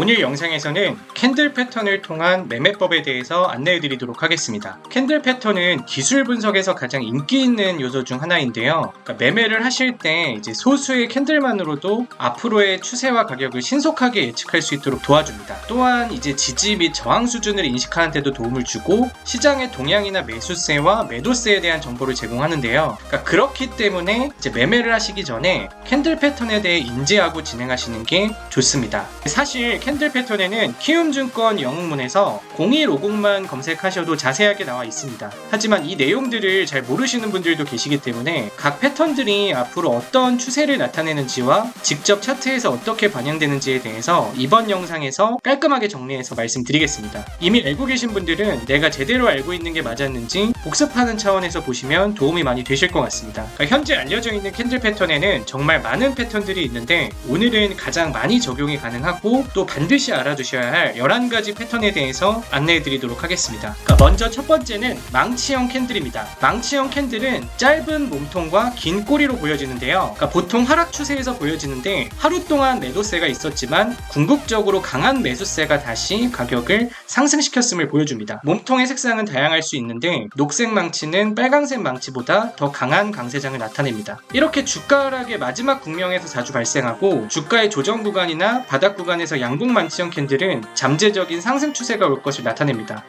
오늘 영상에서는 캔들 패턴을 통한 매매법에 대해서 안내해 드리도록 하겠습니다. 캔들 패턴은 기술 분석에서 가장 인기 있는 요소 중 하나인데요. 그러니까 매매를 하실 때 이제 소수의 캔들만으로도 앞으로의 추세와 가격을 신속하게 예측할 수 있도록 도와줍니다. 또한 이제 지지 및 저항 수준을 인식하는 데도 도움을 주고 시장의 동향이나 매수세와 매도세에 대한 정보를 제공하는데요. 그러니까 그렇기 때문에 이제 매매를 하시기 전에 캔들 패턴에 대해 인지하고 진행하시는 게 좋습니다. 사실 캔들 패턴에는 키움증권 영웅문에서 0150만 검색하셔도 자세하게 나와 있습니다. 하지만 이 내용들을 잘 모르시는 분들도 계시기 때문에 각 패턴들이 앞으로 어떤 추세를 나타내는지와 직접 차트에서 어떻게 반영되는지에 대해서 이번 영상에서 깔끔하게 정리해서 말씀드리겠습니다. 이미 알고 계신 분들은 내가 제대로 알고 있는 게 맞았는지 복습하는 차원에서 보시면 도움이 많이 되실 것 같습니다. 그러니까 현재 알려져 있는 캔들 패턴에는 정말 많은 패턴들이 있는데 오늘은 가장 많이 적용이 가능하고 또 반드시 알아두셔야 할 11가지 패턴에 대해서 안내해 드리도록 하겠습니다. 그러니까 먼저 첫 번째는 망치형 캔들입니다. 망치형 캔들은 짧은 몸통과 긴 꼬리로 보여지는데요. 그러니까 보통 하락 추세에서 보여지는데 하루 동안 매도세가 있었지만 궁극적으로 강한 매수세가 다시 가격을 상승시켰음을 보여줍니다. 몸통의 색상은 다양할 수 있는데 녹색 망치는 빨강색 망치보다 더 강한 강세장을 나타냅니다. 이렇게 주가 하락의 마지막 국면에서 자주 발생하고 주가의 조정 구간이나 바닥 구간에서 양봉 망치형 캔들은 잠재적인 상승 추세가 올 것을 나타냅니다.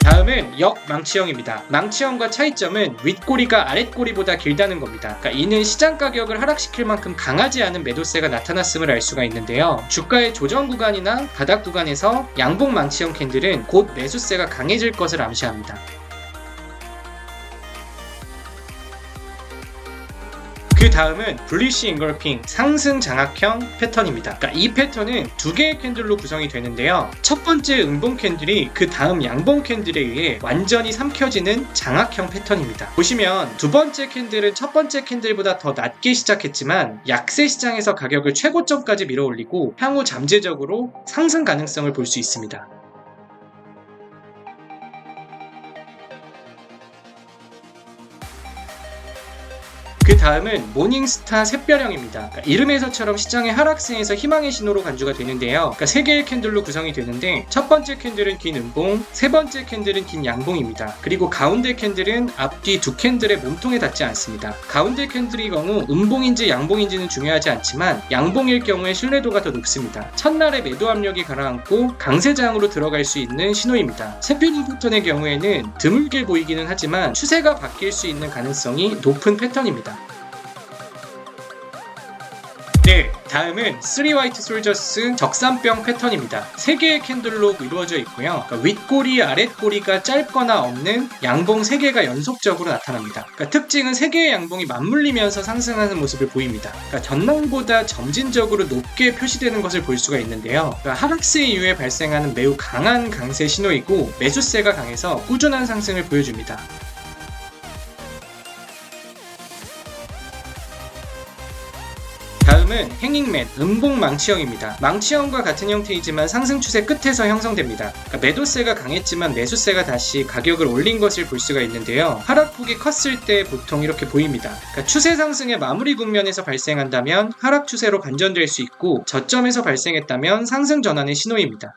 다음은 역망치형입니다. 망치형과 차이점은 윗꼬리가 아랫꼬리보다 길다는 겁니다. 그러니까 이는 시장 가격을 하락시킬 만큼 강하지 않은 매도세가 나타났음을 알 수가 있는데요. 주가의 조정 구간이나 바닥 구간에서 양봉 망치형 캔들은 곧 매수세가 강해질 것을 암시합니다. 그 다음은 블리시 잉걸핑 상승 장악형 패턴입니다. 그러니까 이 패턴은 두 개의 캔들로 구성이 되는데요. 첫 번째 음봉 캔들이 그 다음 양봉 캔들에 의해 완전히 삼켜지는 장악형 패턴입니다. 보시면 두 번째 캔들은 첫 번째 캔들보다 더 낮게 시작했지만 약세 시장에서 가격을 최고점까지 밀어올리고 향후 잠재적으로 상승 가능성을 볼 수 있습니다. 그 다음은 모닝스타 샛별형입니다. 그러니까 이름에서처럼 시장의 하락세에서 희망의 신호로 간주가 되는데요. 그러니까 세 개의 캔들로 구성이 되는데 첫 번째 캔들은 긴 음봉, 세 번째 캔들은 긴 양봉입니다. 그리고 가운데 캔들은 앞뒤 두 캔들의 몸통에 닿지 않습니다. 가운데 캔들의 경우 음봉인지 양봉인지는 중요하지 않지만 양봉일 경우에 신뢰도가 더 높습니다. 첫날에 매도 압력이 가라앉고 강세장으로 들어갈 수 있는 신호입니다. 새별형 패턴의 경우에는 드물게 보이기는 하지만 추세가 바뀔 수 있는 가능성이 높은 패턴입니다. 네, 다음은 3 화이트 솔저스 적산병 패턴입니다. 3개의 캔들로 이루어져 있고요. 그러니까 윗꼬리, 아랫꼬리가 짧거나 없는 양봉 3개가 연속적으로 나타납니다. 그러니까 특징은 3개의 양봉이 맞물리면서 상승하는 모습을 보입니다. 그러니까 전망보다 점진적으로 높게 표시되는 것을 볼 수가 있는데요. 그러니까 하락세 이후에 발생하는 매우 강한 강세 신호이고 매수세가 강해서 꾸준한 상승을 보여줍니다. 다음은 행잉맨 음봉 망치형입니다. 망치형과 같은 형태이지만 상승 추세 끝에서 형성됩니다. 그러니까 매도세가 강했지만 매수세가 다시 가격을 올린 것을 볼 수가 있는데요. 하락폭이 컸을 때 보통 이렇게 보입니다. 그러니까 추세 상승의 마무리 국면에서 발생한다면 하락 추세로 반전될 수 있고 저점에서 발생했다면 상승 전환의 신호입니다.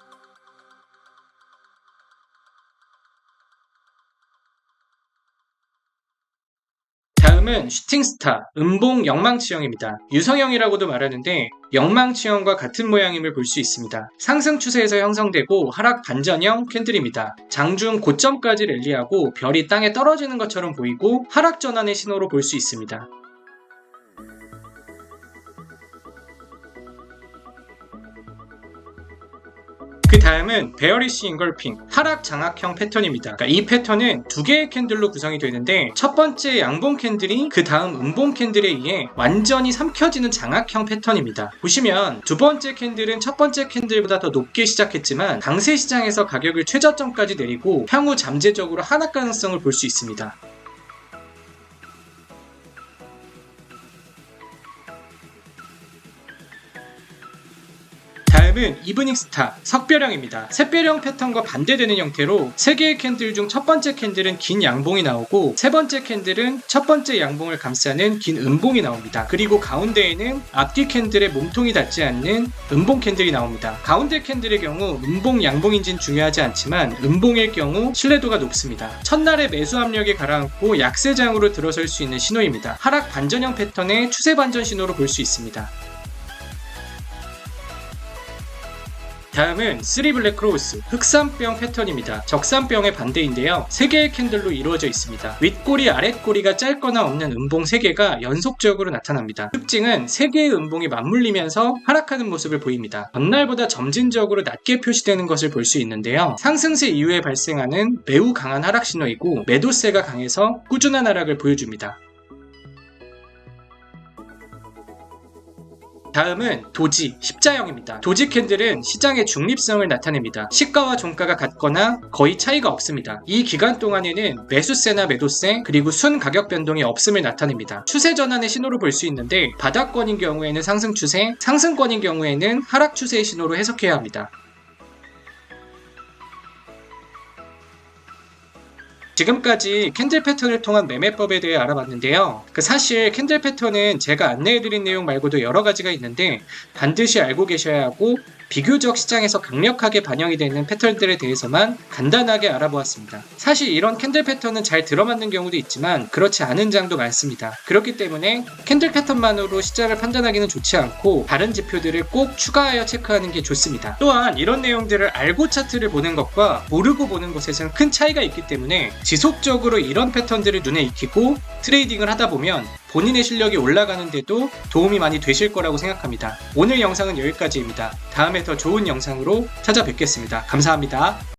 다음은 슈팅스타, 음봉 영망치형입니다. 유성형이라고도 말하는데 영망치형과 같은 모양임을 볼 수 있습니다. 상승 추세에서 형성되고 하락 반전형 캔들입니다. 장중 고점까지 랠리하고 별이 땅에 떨어지는 것처럼 보이고 하락 전환의 신호로 볼 수 있습니다. 다음은 베어리시 잉걸핑 하락 장악형 패턴입니다. 그러니까 이 패턴은 두 개의 캔들로 구성이 되는데 첫 번째 양봉 캔들이 그 다음 음봉 캔들에 의해 완전히 삼켜지는 장악형 패턴입니다. 보시면 두 번째 캔들은 첫 번째 캔들보다 더 높게 시작했지만 강세 시장에서 가격을 최저점까지 내리고 향후 잠재적으로 하락 가능성을 볼 수 있습니다. 다음은 이브닝 스타 석별형입니다. 샛별형 패턴과 반대되는 형태로 세 개의 캔들 중 첫 번째 캔들은 긴 양봉이 나오고 세 번째 캔들은 첫 번째 양봉을 감싸는 긴 음봉이 나옵니다. 그리고 가운데에는 앞뒤 캔들의 몸통이 닿지 않는 음봉 캔들이 나옵니다. 가운데 캔들의 경우 음봉 양봉인지는 중요하지 않지만 음봉일 경우 신뢰도가 높습니다. 첫날의 매수 압력이 가라앉고 약세장으로 들어설 수 있는 신호입니다. 하락 반전형 패턴의 추세 반전 신호로 볼 수 있습니다. 다음은 3블랙 크로스 흑산병 패턴입니다. 적산병의 반대인데요. 3개의 캔들로 이루어져 있습니다. 윗꼬리 아랫꼬리가 짧거나 없는 음봉 3개가 연속적으로 나타납니다. 특징은 3개의 음봉이 맞물리면서 하락하는 모습을 보입니다. 전날보다 점진적으로 낮게 표시되는 것을 볼 수 있는데요. 상승세 이후에 발생하는 매우 강한 하락 신호이고 매도세가 강해서 꾸준한 하락을 보여줍니다. 다음은 도지, 십자형입니다. 도지 캔들은 시장의 중립성을 나타냅니다. 시가와 종가가 같거나 거의 차이가 없습니다. 이 기간 동안에는 매수세나 매도세 그리고 순 가격 변동이 없음을 나타냅니다. 추세 전환의 신호로 볼 수 있는데 바닥권인 경우에는 상승 추세, 상승권인 경우에는 하락 추세의 신호로 해석해야 합니다. 지금까지 캔들 패턴을 통한 매매법에 대해 알아봤는데요. 그 사실 캔들 패턴은 제가 안내해드린 내용 말고도 여러 가지가 있는데 반드시 알고 계셔야 하고 비교적 시장에서 강력하게 반영이 되는 패턴들에 대해서만 간단하게 알아보았습니다. 사실 이런 캔들 패턴은 잘 들어맞는 경우도 있지만 그렇지 않은 장도 많습니다. 그렇기 때문에 캔들 패턴만으로 시장을 판단하기는 좋지 않고 다른 지표들을 꼭 추가하여 체크하는 게 좋습니다. 또한 이런 내용들을 알고 차트를 보는 것과 모르고 보는 것에서는 큰 차이가 있기 때문에 지속적으로 이런 패턴들을 눈에 익히고 트레이딩을 하다 보면 본인의 실력이 올라가는데도 도움이 많이 되실 거라고 생각합니다. 오늘 영상은 여기까지입니다. 다음에 더 좋은 영상으로 찾아뵙겠습니다. 감사합니다.